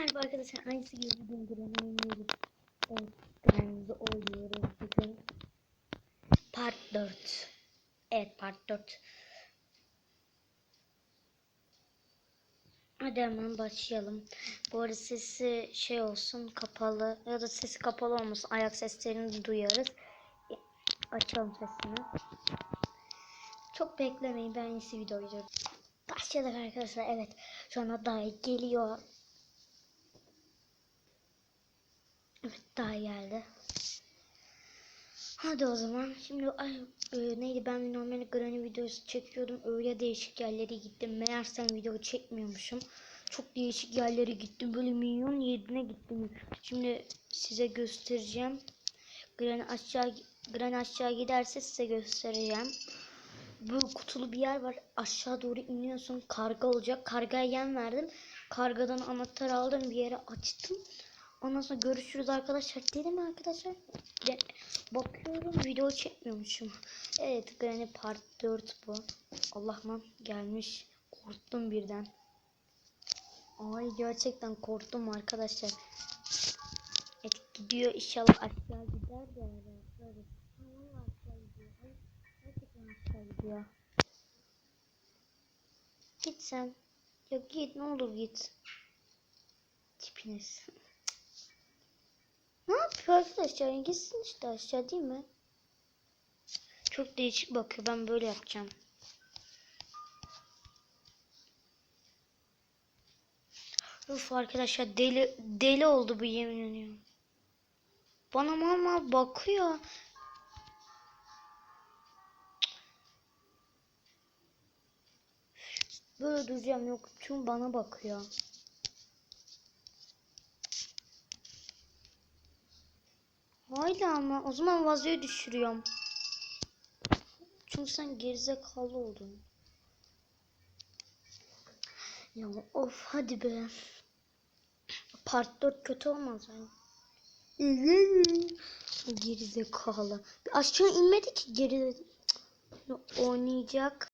Merhaba arkadaşlar. Aynısı gibi bugün Granny oynuyoruz. Granny'mizi oynuyoruz bugün. Part 4. Evet, part 4. Hadi hemen başlayalım. Bu arada sesi şey olsun kapalı ya da sesi kapalı olmasın. Ayak seslerini duyarız. Açalım sesini. Çok beklemeyin. Ben iyisi video izliyorum. Başladık arkadaşlar. Evet. Şu an daha geliyor. Evet daha geldi. Hadi o zaman. Şimdi ay, e, neydi ben normal Granny videosu çekiyordum. Öyle değişik yerlere gittim. Meğersem video çekmiyormuşum. Çok değişik yerlere gittim. Böyle milyon yerine gittim. Şimdi size göstereceğim. Granny aşağı Granny aşağı giderse size göstereceğim. Böyle kutulu bir yer var. Aşağı doğru iniyorsun. Karga olacak. Kargaya yem verdim. Kargadan anahtar aldım. Bir yere açtım. Ondan sonra görüşürüz arkadaşlar. Dedim arkadaşlar. De, bakıyorum video çekmiyormuşum. Evet Granny Part 4 bu. Allah lan gelmiş. Korktum birden. Ay gerçekten korktum arkadaşlar. Evet gidiyor inşallah aşağı gider de. Ay, aşağı gidiyor. Gerçekten aşağı gidiyor. Git sen. Ya git ne olur git. Tipiniz. Yapıyor arkadaşlar? Gitsin işte aşağı değil mi? Çok değişik bakıyor. Ben böyle yapacağım. Uf arkadaşlar deli deli oldu bu yemin ediyorum. Bana mal mal bakıyor. Böyle duracağım yok çünkü bana bakıyor. Haydi ama o zaman vazoyu düşürüyorum. Çünkü sen gerizekalı oldun. Ya of hadi be. Part 4 kötü olmaz yani. Gerizekalı. Aşağı inmedi ki geri oynayacak.